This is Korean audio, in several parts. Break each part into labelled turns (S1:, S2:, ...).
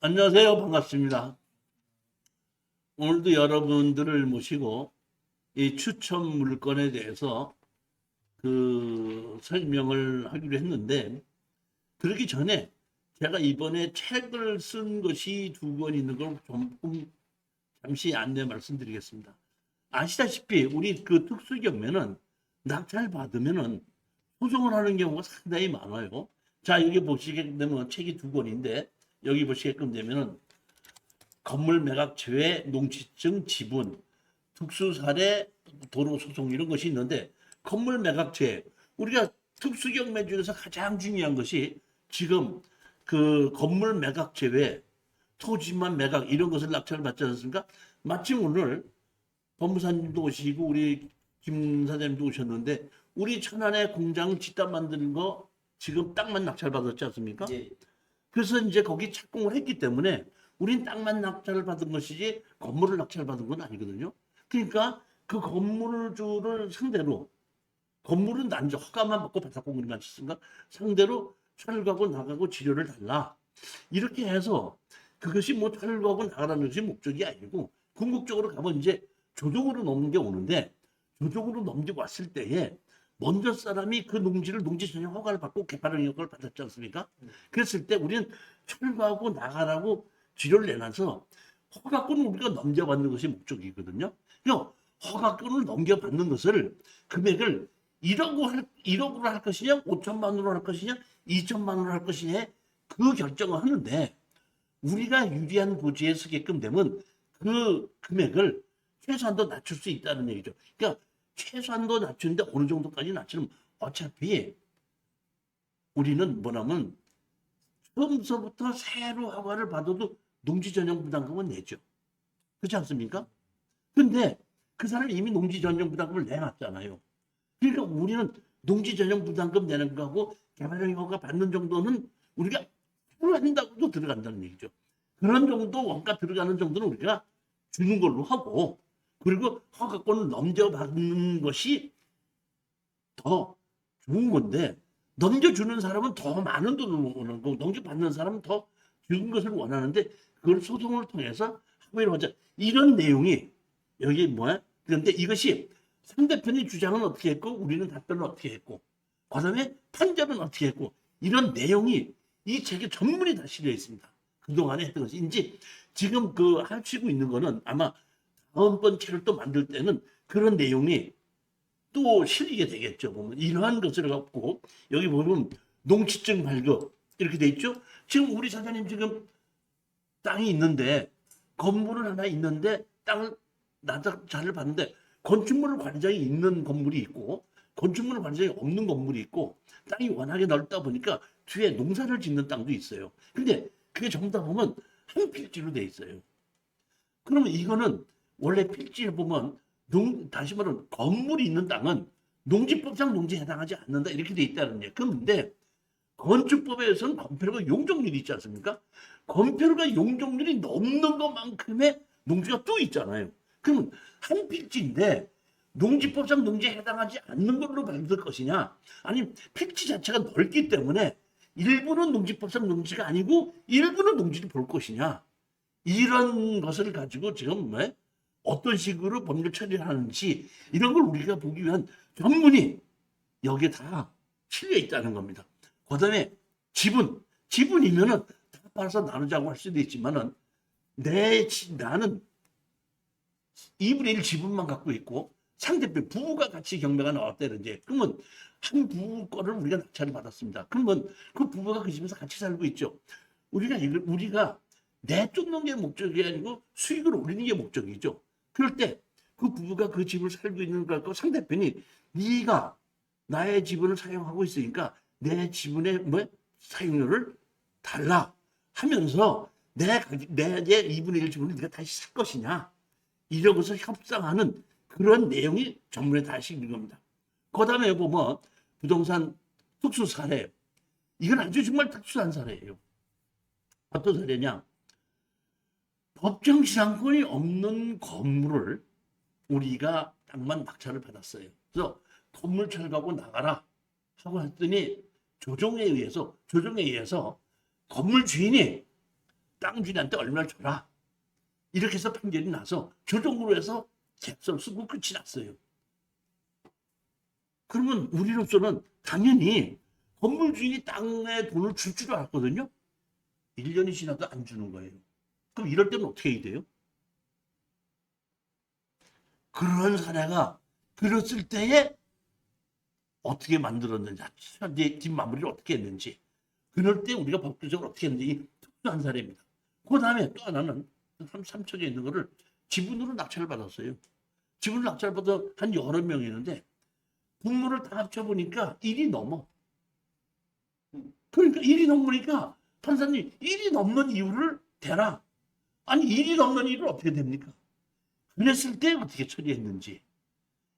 S1: 안녕하세요. 반갑습니다. 오늘도 여러분들을 모시고 이 추천 물건에 대해서 그 설명을 하기로 했는데 그러기 전에 제가 이번에 책을 쓴 것이 두 권 있는 걸 조금 잠시 안내 말씀드리겠습니다. 아시다시피 우리 그 특수경매는 낙찰 받으면은 소송을 하는 경우가 상당히 많아요. 자, 여기 보시게 되면 책이 두 권인데 여기 보시게끔 되면은 건물 매각 제외 농지증 지분 특수 사례 도로 소송 이런 것이 있는데 건물 매각 제외 우리가 특수경매 중에서 가장 중요한 것이 지금 그 건물 매각 제외 토지만 매각 이런 것을 낙찰을 받지 않습니까? 마침 오늘 법무사님도 오시고 우리 김 사장님도 오셨는데 우리 천안에 공장 집단 만드는 거 지금 땅만 낙찰 받았지 않습니까? 그래서 이제 거기 착공을 했기 때문에 우린 땅만 낙찰을 받은 것이지 건물을 낙찰 받은 건 아니거든요. 그러니까 그 건물주를 상대로 건물은 난지 허가만 받고 바닥 공급만 했으니까 상대로 철거하고 나가고 지료를 달라. 이렇게 해서 그것이 뭐 철거하고 나가라는 것이 목적이 아니고 궁극적으로 가면 이제 조정으로 넘는 게 오는데 조정으로 넘기고 왔을 때에 먼저 사람이 그 농지를 농지 전용 허가를 받고 개발하는 효과를 받았지 않습니까? 그랬을 때 우리는 철거하고 나가라고 지료를 내놔서 허가권을 우리가 넘겨받는 것이 목적이거든요. 허가권을 넘겨받는 것을 금액을 1억으로 할, 1억으로 할 것이냐, 5천만 원으로 할 것이냐, 2천만 원으로 할 것이냐 그 결정을 하는데 우리가 유리한 고지에 서게끔 되면 그 금액을 최소한도 낮출 수 있다는 얘기죠. 그러니까 최소한도 낮추는데 어느 정도까지 낮추면 어차피 우리는 뭐냐면 처음서부터 새로 허가를 받아도 농지 전용 부담금은 내죠. 그렇지 않습니까? 근데 그 사람이 이미 농지 전용 부담금을 내놨잖아요. 그러니까 우리는 농지 전용 부담금 내는 거하고 개발용 허가 받는 정도는 우리가 한다고도 들어간다는 얘기죠. 그런 정도 원가 들어가는 정도는 우리가 주는 걸로 하고 그리고 허가권을 넘겨받는 것이 더 좋은 건데 넘겨주는 사람은 더 많은 돈을 원하는 거고 넘겨받는 사람은 더 적은 것을 원하는데 그걸 소송을 통해서 합의를 하자 이런 내용이 여기 뭐야 그런데 이것이 상대편의 주장은 어떻게 했고 우리는 답변을 어떻게 했고 그다음에 판결은 어떻게 했고 이런 내용이 이 책에 전문이 다 실려 있습니다. 그동안에 했던 것인지 지금 그 하시고 있는 거는 아마 다음번 책을 또 만들 때는 그런 내용이 또 실리게 되겠죠. 보면 이러한 것을 갖고 여기 보면 농지증 발급 이렇게 돼 있죠. 지금 우리 사장님 지금 땅이 있는데 건물은 하나 있는데 땅을 나자를 봤는데 건축물 관장이 있는 건물이 있고 건축물 관장이 없는 건물이 있고 땅이 워낙에 넓다 보니까 뒤에 농사를 짓는 땅도 있어요. 근데 그게 전부 다 보면 한 필지로 돼 있어요. 그러면 이거는 원래 필지를 보면 농, 다시 말하면 건물이 있는 땅은 농지법상 농지에 해당하지 않는다 이렇게 돼 있다는 얘기. 그런데 건축법에서는 건폐료가 용적률이 있지 않습니까? 건폐료가 용적률이 넘는 것만큼의 농지가 또 있잖아요. 그러면 한 필지인데 농지법상 농지에 해당하지 않는 걸로 만들 것이냐 아니면 필지 자체가 넓기 때문에 일부는 농지법상 농지가 아니고 일부는 농지를 볼 것이냐 이런 것을 가지고 지금 왜 어떤 식으로 법률 처리를 하는지 이런 걸 우리가 보기 위한 전문이 여기에 다 실려 있다는 겁니다. 그 다음에 지분, 지분이면은 다 팔아서 나누자고 할 수도 있지만은 내, 지- 나는 2분의 1 지분만 갖고 있고 상대편 부부가 같이 경매가 나왔다든지 그러면 한 부부 거를 우리가 낙찰을 받았습니다. 그러면 그 부부가 그 집에서 같이 살고 있죠. 우리가 이걸 우리가 내쫓는 게 목적이 아니고 수익을 올리는 게 목적이죠. 그럴 때 그 부부가 그 집을 살고 있는 걸 갖고 상대편이 네가 나의 지분을 사용하고 있으니까 내 지분의 뭐 사용료를 달라 하면서 내내 이제 2분의 1 지분을 네가 다시 살 것이냐 것을 협상하는 그런 내용이 전문에 다 실린 겁니다. 그 다음에 보면 부동산 특수 사례 이건 아주 정말 특수한 사례예요. 어떤 사례냐? 법정 지상권이 없는 건물을 우리가 땅만 낙찰을 받았어요. 그래서 건물 철거하고 나가라 하고 했더니 조정에 의해서 조정에 의해서 건물 주인이 땅 주인한테 얼마를 줘라 이렇게 해서 판결이 나서 조정으로 해서 계약서를 쓰고 끝이 났어요. 그러면 우리로서는 당연히 건물 주인이 땅에 돈을 줄 줄 알았거든요. 1년이 지나도 안 주는 거예요. 그럼 이럴 때는 어떻게 해야 돼요? 그런 사례가 그랬을 때에 어떻게 만들었는지, 현재 뒷마무리를 어떻게 했는지, 그럴 때 우리가 법규적으로 어떻게 했는지 이 특수한 사례입니다. 그 다음에 또 하나는 삼- 삼척에 있는 거를 지분으로 낙찰을 받았어요. 지분을 낙찰을 받아 한 여러 명이 있는데 분모를 다 합쳐보니까 1이 넘어. 그러니까 1이 넘으니까 판사님 1이 넘는 이유를 대라. 아니 1이 넘는 이유를 어떻게 됩니까? 그랬을 때 어떻게 처리했는지.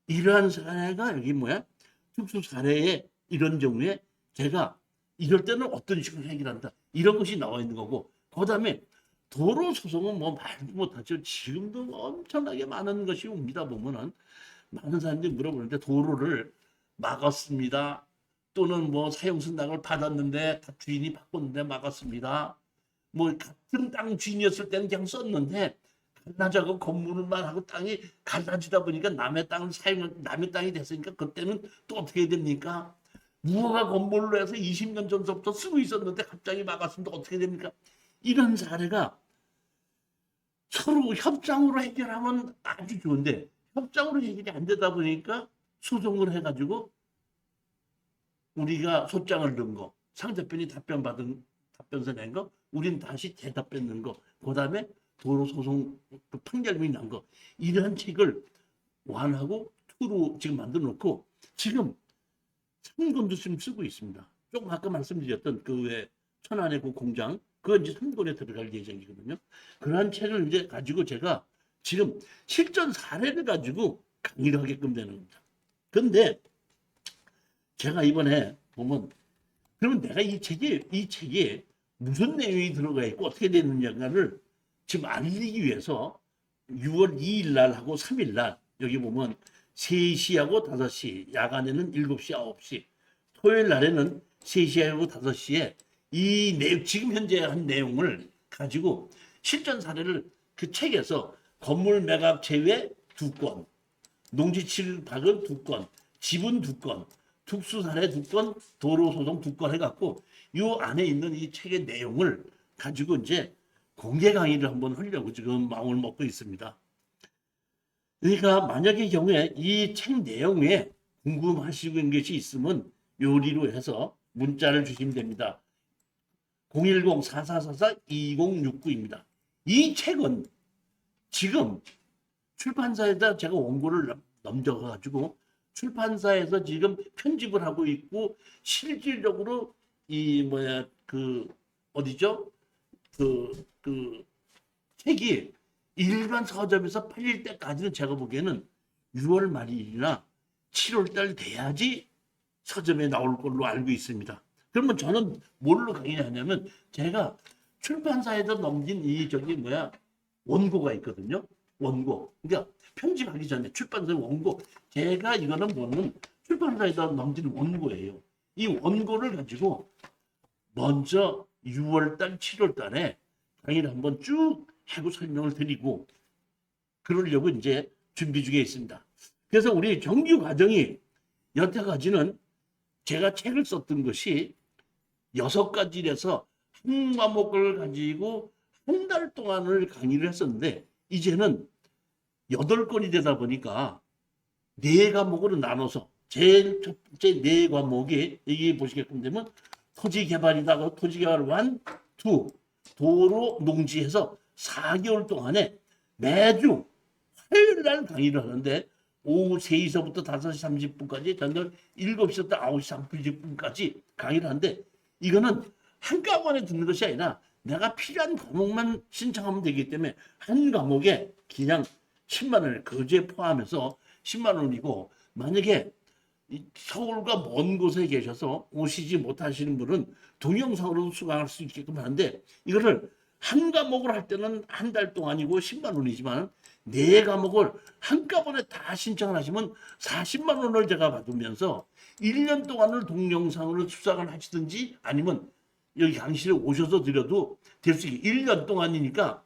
S1: 이러한 사례가 여기 뭐야? 특수 사례에 이런 경우에 제가 이럴 때는 어떤 식으로 해결한다. 이런 것이 나와 있는 거고 그 다음에 도로 소송은 뭐 말도 못하죠. 지금도 엄청나게 많은 것이 옵니다 보면은. 많은 사람들이 물어보는데 도로를 막았습니다. 또는 뭐 사용 승낙을 받았는데 다 주인이 바꿨는데 막았습니다 뭐 같은 땅 주인이었을 때는 그냥 썼는데 갈라져고 건물만 하고 땅이 갈라지다 보니까 남의 땅을 사용 남의 땅이 됐으니까 그때는 또 어떻게 됩니까? 무허가 건물로 해서 20년 전부터 쓰고 있었는데 갑자기 막았으면 어떻게 됩니까? 이런 사례가 서로 협상으로 해결하면 아주 좋은데 협상으로 해결이 안 되다 보니까 소송을 해가지고 우리가 소장을 넣은 거 상대편이 답변 받은 답변서 낸 거 우린 다시 대답 넣는 거 그 다음에 도로 소송 그 판결문이 난 거 이러한 책을 완하고 투로 지금 만들어 놓고 지금 삼권도 지금 쓰고 있습니다. 조금 아까 말씀드렸던 그 외 천안의 그 공장 그거 이제 삼권에 들어갈 예정이거든요. 그러한 책을 이제 가지고 제가 지금 실전 사례를 가지고 강의를 하게끔 되는 겁니다. 근데 제가 이번에 보면 그러면 내가 이 책에 이 책에 무슨 내용이 들어가 있고 어떻게 되느냐를 지금 알리기 위해서 6월 2일 날 하고 3일 날 여기 보면 3시하고 5시 야간에는 7시 9시 토요일 날에는 3시하고 5시에 이 내용 지금 현재 한 내용을 가지고 실전 사례를 그 책에서 건물 매각 제외 두 건, 농지 칠박은 두 건, 지분 두 건, 특수 사례 두 건, 도로 소송 두 건 해갖고 이 안에 있는 이 책의 내용을 가지고 이제 공개 강의를 한번 하려고 지금 마음을 먹고 있습니다. 그러니까 만약의 경우에 이 책 내용에 궁금하시고 있는 것이 있으면 요리로 해서 문자를 주시면 됩니다. 010-4444-2069입니다. 이 책은 지금 출판사에다 제가 원고를 넘- 넘겨가지고 출판사에서 지금 편집을 하고 있고 실질적으로 이 뭐야 그 어디죠? 그, 그 책이 일반 서점에서 팔릴 때까지는 제가 보기에는 6월 말이나 7월 달 돼야지 서점에 나올 걸로 알고 있습니다. 그러면 저는 뭘로 강의하냐면 제가 출판사에서 넘긴 이 저기 뭐야 원고가 있거든요. 원고. 그러니까 편집하기 전에 출판사 원고. 제가 이거는 뭐는 출판사에다 넘긴 원고예요. 이 원고를 가지고 먼저 6월 달, 7월 달에 강의를 한번 쭉 하고 설명을 드리고 그러려고 이제 준비 중에 있습니다. 그래서 우리 정규 과정이 여태까지는 제가 책을 썼던 것이 여섯 가지에서 한 과목을 가지고 한 달 동안을 강의를 했었는데 이제는 여덟 건이 되다 보니까 네 과목으로 나눠서 제일 첫 번째 네 과목이 여기 보시게끔 되면 토지 개발이다. 토지 개발 완, 투, 도로 농지에서 4개월 동안에 매주 화요일 날 강의를 하는데 오후 3시서부터 5시 30분까지 저녁 7시부터 9시 30분까지 강의를 하는데 이거는 한 과목에 듣는 것이 아니라 내가 필요한 과목만 신청하면 되기 때문에 한 과목에 그냥 10만 원을 거주에 포함해서 10만 원이고 만약에 이 서울과 먼 곳에 계셔서 오시지 못하시는 분은 동영상으로도 수강할 수 있게끔 하는데 이거를 한 과목을 할 때는 한 달 동안이고 10만 원이지만 네 과목을 한꺼번에 다 신청을 하시면 40만 원을 제가 받으면서 1년 동안을 동영상으로 수강을 하시든지 아니면 여기 강실에 오셔서 드려도 될 수 있게 1년 동안이니까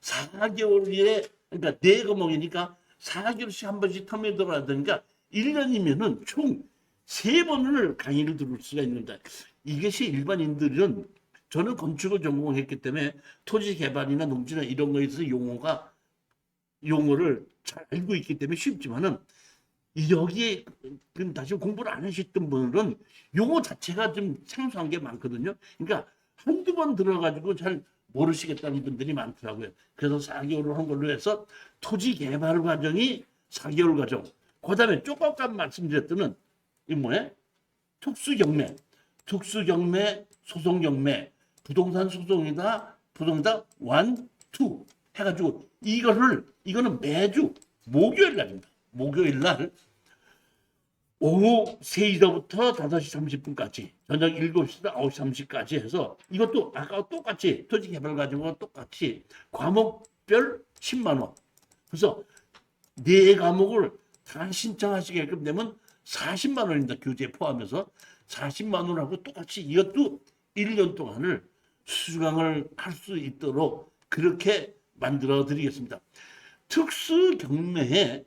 S1: 4개월에 그러니까 네 과목이니까 4개월씩 한 번씩 텀에 들어가니까 1년이면은 총 세 번을 강의를 들을 수가 있는데 이것이 일반인들은 저는 건축을 전공했기 때문에 토지 개발이나 농지나 이런 거에 있어서 용어가 용어를 잘 알고 있기 때문에 쉽지만은 여기에 그 다시 공부를 안 하셨던 분들은 용어 자체가 좀 생소한 게 많거든요. 그러니까 한두 번 들어가지고 잘 모르시겠다는 분들이 많더라고요. 그래서 4개월을 한 걸로 해서 토지 개발 과정이 4개월 과정. 그 다음에 조금 아까 말씀드렸던 이 뭐야? 특수경매, 특수경매, 소송경매, 부동산 소송이다, 부동산 완, 투 해가지고 이거를 이거는 매주 목요일 날입니다. 목요일 날 오후 3시부터 5시 30분까지 저녁 7시부터 9시 30분까지 해서 이것도 아까 똑같이 토지개발 과정과 똑같이 과목별 10만 원. 그래서 네 과목을 다 신청하시게끔 되면 40만 원입니다. 교재 포함해서 40만 원하고 똑같이 이것도 1년 동안을 수강을 할 수 있도록 그렇게 만들어 드리겠습니다. 특수 경매에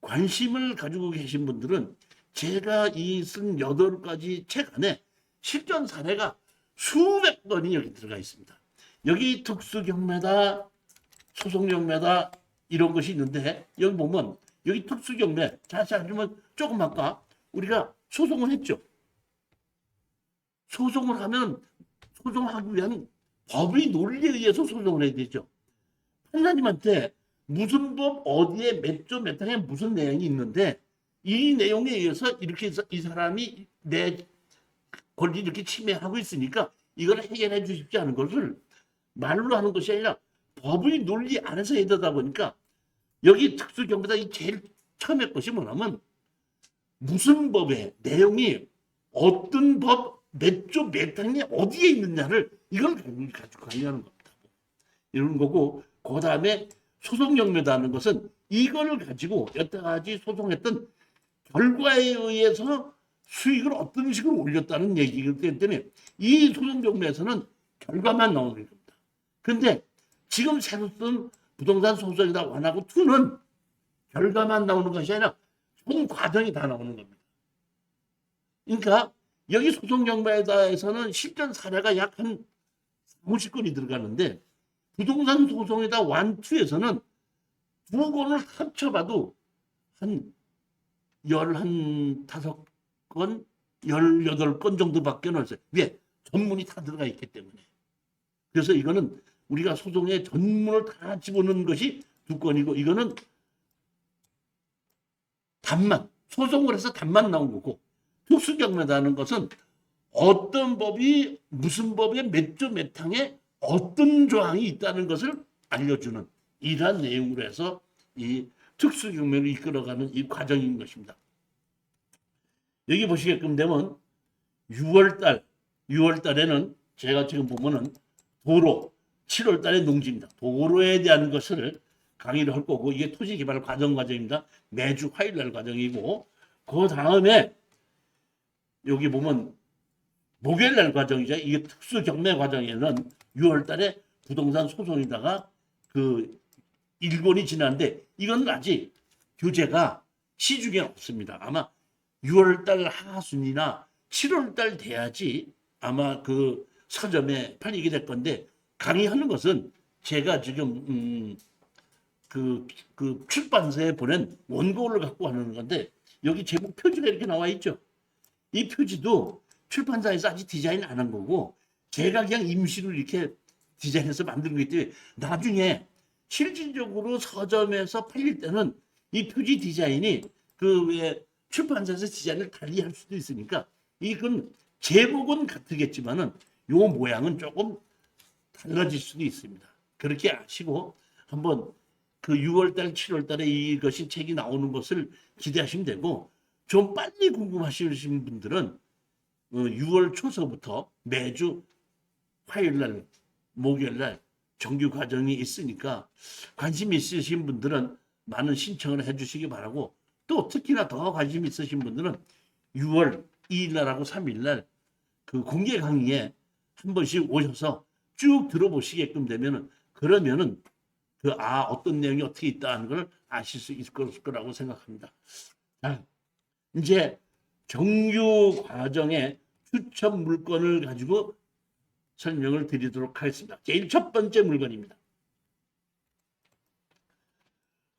S1: 관심을 가지고 계신 분들은 제가 이 쓴 여덟 가지 책 안에 실전 사례가 수백 건이 여기 들어가 있습니다. 여기 특수 경매다, 소송 경매다 이런 것이 있는데 여기 보면 여기 특수 경매 자세히 알면 조금 아까 우리가 소송을 했죠. 소송을 하면 소송하기 위한 법의 논리에 의해서 소송을 해야 되죠. 판사님한테 무슨 법 어디에 몇조 몇 항에 무슨 내용이 있는데 이 내용에 의해서 이렇게 이 사람이 내 권리 이렇게 침해하고 있으니까 이걸 해결해 주십시 하는 것을 말로 하는 것이 아니라 법의 논리 안에서 해야 되다 보니까 여기 특수경보다 이 제일 처음에 것이 뭐냐면 무슨 법의 내용이 어떤 법 몇 조 몇 항에 어디에 있느냐를 이걸 가지고 관리하는 겁니다. 이런 거고 그 다음에 소송경매다는 것은 이걸 가지고 여태까지 소송했던 결과에 의해서 수익을 어떤 식으로 올렸다는 얘기이기 때문에 이 소송경매에서는 결과만 나오는 겁니다. 근데 지금 새로 쓴 부동산 소송이다 완하고 투는 결과만 나오는 것이 아니라 총 과정이 다 나오는 겁니다. 그러니까 여기 소송 경매에서는 실전 사례가 약한 50건이 들어가는데 부동산 소송에다 완투에서는 두 건을 합쳐봐도 한 열한 다섯 건, 열여덟 건 정도밖에 없어요. 왜? 전문이 다 들어가 있기 때문에. 그래서 이거는 우리가 소송에 전문을 다 집어넣는 것이 두 건이고 이거는 답만 소송을 해서 답만 나온 거고 특수경매라는 것은 어떤 법이 무슨 법에 몇조 몇 항에 어떤 조항이 있다는 것을 알려주는 이러한 내용으로 해서 이 특수경매를 이끌어가는 이 과정인 것입니다. 여기 보시게끔 되면 6월달, 6월달에는 제가 지금 보면은 도로, 7월 달에 농지입니다. 도로에 대한 것을 강의를 할 거고 이게 토지 개발 과정 과정입니다. 매주 화요일 날 과정이고 그 다음에 여기 보면 목요일 날 과정이죠. 이게 특수 경매 과정에는 6월 달에 부동산 소송에다가 그 일본이 지났는데 이건 아직 교재가 시중에 없습니다. 아마 6월 달 하순이나 7월 달 돼야지 아마 그 서점에 팔리게 될 건데 강의하는 것은 제가 지금 음, 그, 그 출판사에 보낸 원고를 갖고 하는 건데 여기 제목 표지가 이렇게 나와 있죠. 이 표지도 출판사에서 아직 디자인 안 한 거고 제가 그냥 임시로 이렇게 디자인해서 만든 거기 때문에 나중에 실질적으로 서점에서 팔릴 때는 이 표지 디자인이 그왜 출판사에서 디자인을 달리 할 수도 있으니까 이건 제목은 같겠지만은 요 모양은 조금 달라질 수도 있습니다. 그렇게 아시고 한번 그 6월달, 7월달에 이것이 책이 나오는 것을 기대하시면 되고 좀 빨리 궁금하시는 분들은 6월 초서부터 매주 화요일날, 목요일날 정규 과정이 있으니까 관심 있으신 분들은 많은 신청을 해주시기 바라고 또 특히나 더 관심 있으신 분들은 6월 2일 날하고 3일 날 그 공개 강의에 한 번씩 오셔서 쭉 들어보시게끔 되면은 그러면은 그 아 어떤 내용이 어떻게 있다는 걸 아실 수 있을 것- 거라고 생각합니다. 자, 이제 정규 과정의 추천 물건을 가지고 설명을 드리도록 하겠습니다. 제일 첫 번째 물건입니다.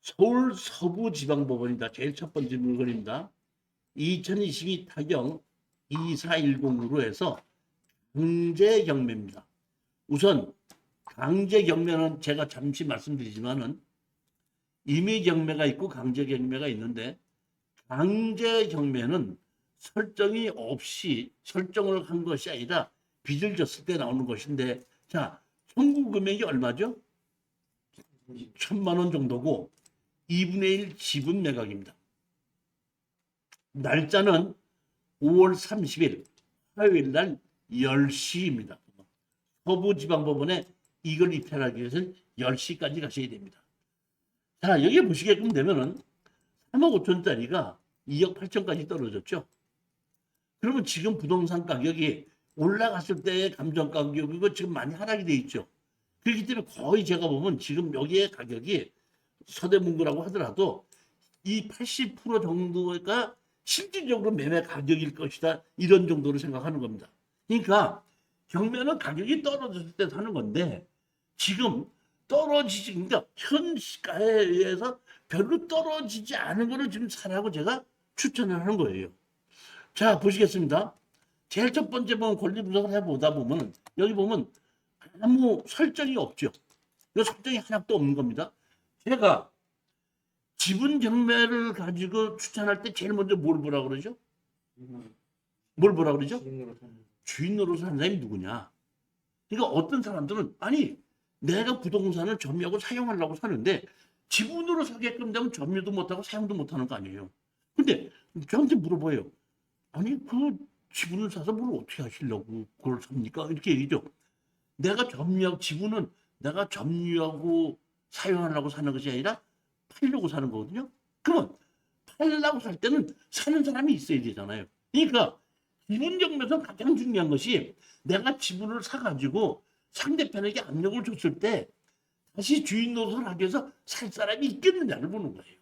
S1: 서울 서부지방법원입니다. 제일 첫 번째 물건입니다. 2022 타경 2410으로 해서 강제 경매입니다. 우선 강제 경매는 제가 잠시 말씀드리지만은 임의 경매가 있고 강제 경매가 있는데 강제 경매는 설정이 없이 설정을 한 것이 아니라 빚을 졌을 때 나오는 것인데 자 청구 금액이 얼마죠? 천만 원 정도고 2분의 1 지분 매각입니다. 날짜는 5월 30일 화요일 날 10시입니다. 서부지방법원에 이걸 입찰하기 위해서는 10시까지 가셔야 됩니다. 자, 여기 보시게끔 되면은 3억 5천짜리가 2억 8천까지 떨어졌죠. 그러면 지금 부동산 가격이 올라갔을 때의 감정 가격이고 지금 많이 하락이 돼 있죠. 그렇기 때문에 거의 제가 보면 지금 여기에 가격이 서대문구라고 하더라도 이 80% 정도가 실질적으로 매매 가격일 것이다. 이런 정도로 생각하는 겁니다. 그러니까 경매는 가격이 떨어졌을 때 사는 건데 지금 떨어지지 그러니까 현 시가에 의해서 별로 떨어지지 않은 거를 지금 사라고 제가 추천을 하는 거예요. 자 보시겠습니다. 제일 첫 번째 보면 권리 분석을 해보다 보면 여기 보면 아무 설정이 없죠. 이 설정이 하나도 없는 겁니다. 제가 지분 경매를 가지고 추천할 때 제일 먼저 뭘 보라 그러죠? 뭘 보라 그러죠? 주인 노릇을 하는 사람이 누구냐? 그러니까 어떤 사람들은 아니 내가 부동산을 점유하고 사용하려고 사는데 지분으로 사게끔 되면 점유도 못하고 사용도 못하는 거 아니에요. 근데 저한테 물어봐요. 아니 그 지분을 사서 뭘 어떻게 하시려고 그걸 삽니까? 이렇게 얘기죠. 내가 점유하고 지분은 내가 점유하고 사용하려고 사는 것이 아니라 팔려고 사는 거거든요. 그러면 팔려고 살 때는 사는 사람이 있어야 되잖아요. 그러니까 지분 경매에서 가장 중요한 것이 내가 지분을 사가지고 상대편에게 압력을 줬을 때 다시 주인 노릇을 하기 위해서 살 사람이 있겠느냐를 보는 거예요.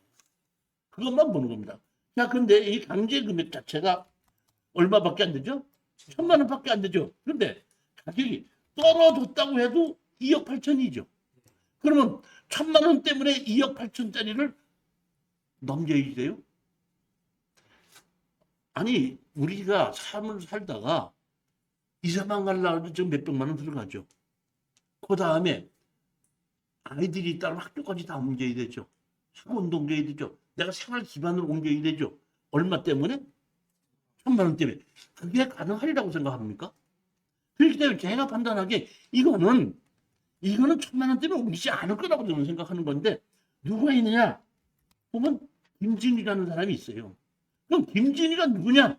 S1: 그것만 보는 겁니다. 자, 근데 이 강제 금액 자체가 얼마밖에 안 되죠? 천만 원밖에 안 되죠. 그런데 가격이 떨어졌다고 해도 2억 8천이죠. 그러면 천만 원 때문에 2억 8천짜리를 넘겨야 돼요? 아니 우리가 삶을 살다가 이사만 가려고 지금 몇 백만 원 들어가죠. 그 다음에 아이들이 있다면 학교까지 다 옮겨야 되죠. 학원도 옮겨야 되죠. 내가 생활 기반을 옮겨야 되죠. 얼마 때문에? 천만 원 때문에. 그게 가능하리라고 생각합니까? 그렇기 때문에 제가 판단하기에 이거는 이거는 천만 원 때문에 옮기지 않을 거라고 저는 생각하는 건데 누가 있느냐? 보면 김진이라는 사람이 있어요. 그럼 김진이가 누구냐?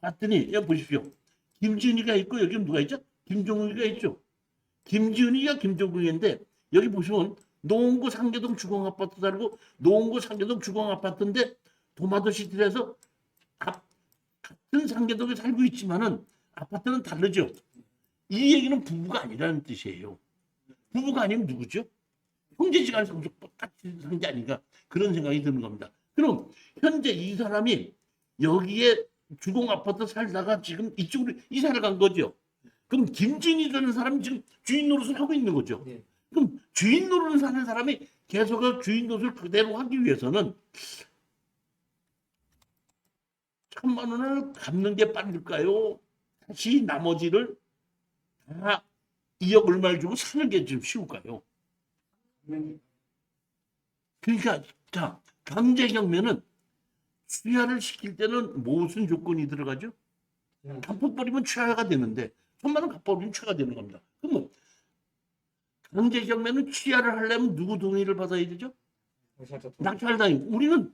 S1: 봤더니 여기 보십시오. 김진이가 있고 여기 누가 있죠? 김종욱이가 있죠. 김지은이가 김종욱인데 여기 보시면 노원구 상계동 주공아파트 살고 노원구 상계동 주공아파트인데 도마도시티에서 가- 같은 상계동에 살고 있지만은 아파트는 다르죠. 이 얘기는 부부가 아니라는 뜻이에요. 부부가 아니면 누구죠? 형제지간 상속 산게 아닌가 그런 생각이 드는 겁니다. 그럼 현재 이 사람이 여기에 주공 아파트 살다가 지금 이쪽으로 이사를 간 거죠. 그럼 김진이라는 사람이 지금 주인 노릇을 하고 있는 거죠.
S2: 네.
S1: 그럼 주인 노릇을 사는 사람이 계속 주인 노릇을 그대로 하기 위해서는 천만 원을 갚는 게 빠를까요? 다시 나머지를 다 2억 얼마를 주고 사는 게 좀 쉬울까요? 그러니까 자 강제 경매는 취하를 시킬 때는 무슨 조건이 들어가죠? 갚아버리면 취하가 되는데 천만 원 갚아버리면 취하가 되는 겁니다. 그러면 강제 경매는 취하를 하려면 누구 동의를 받아야 되죠? 낙찰당이 우리는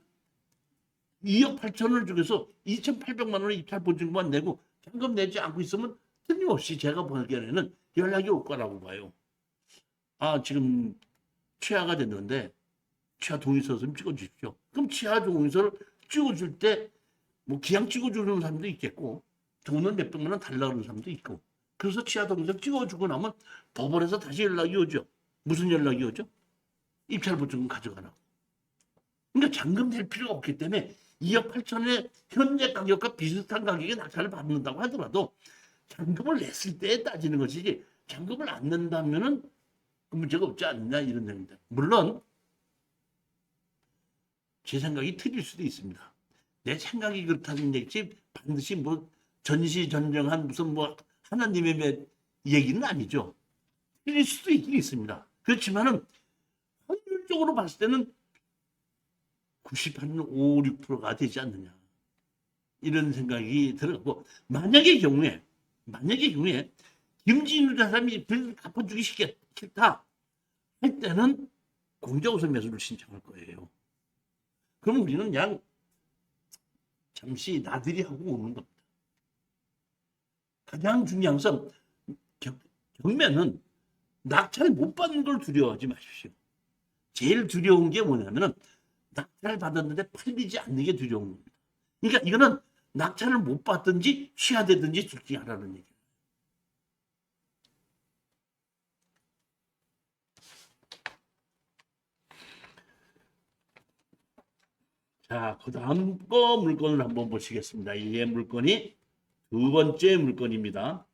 S1: 2억 8천을 주고서 2,800만 원의 입찰 보증금만 내고 현금 내지 않고 있으면 틀림없이 제가 보기에는 연락이 올 거라고 봐요. 아 지금 취하가 됐는데 취하 동의서 좀 찍어주십시오. 그럼 취하 동의서를 찍어줄 때 뭐 기왕 찍어주는 사람도 있겠고 돈을 몇 백만 원 달라 그러는 사람도 있고 그래서 취하 동의서 찍어주고 나면 법원에서 다시 연락이 오죠. 무슨 연락이 오죠? 입찰 보증금 가져가라고. 그러니까 잔금 낼 필요가 없기 때문에 2억 8천의 현재 가격과 비슷한 가격에 낙찰을 받는다고 하더라도 잔금을 냈을 때 따지는 것이지 잔금을 안 낸다면은 그 문제가 없지 않느냐 이런 생각입니다. 물론 제 생각이 틀릴 수도 있습니다. 내 생각이 그렇다는 얘기지 반드시 뭐 전시 전정한 무슨 뭐 하나님의 몇 얘기는 아니죠. 틀릴 수도 있긴 있습니다. 그렇지만은 확률적으로 봤을 때는 90한 5, 6%가 되지 않느냐. 이런 생각이 들었고 만약의 경우에 만약의 경우에 김진우 사람이 빚을 갚아주기 싫- 싫다 할 때는 공자우선 매수를 신청할 거예요. 그럼 우리는 그냥 잠시 나들이 하고 오는 겁니다. 가장 중요한 것은 경- 경매는 낙찰 못 받는 걸 두려워하지 마십시오. 제일 두려운 게 뭐냐면은 낙찰을 받았는데 팔리지 않는 게 두려운 겁니다. 그러니까 이거는 낙찰을 못 받든지 취하되든지 둘 중에 하나는 얘기예요. 자, 그 다음 거 물건을 한번 보시겠습니다. 이 물건이 두 번째 물건입니다.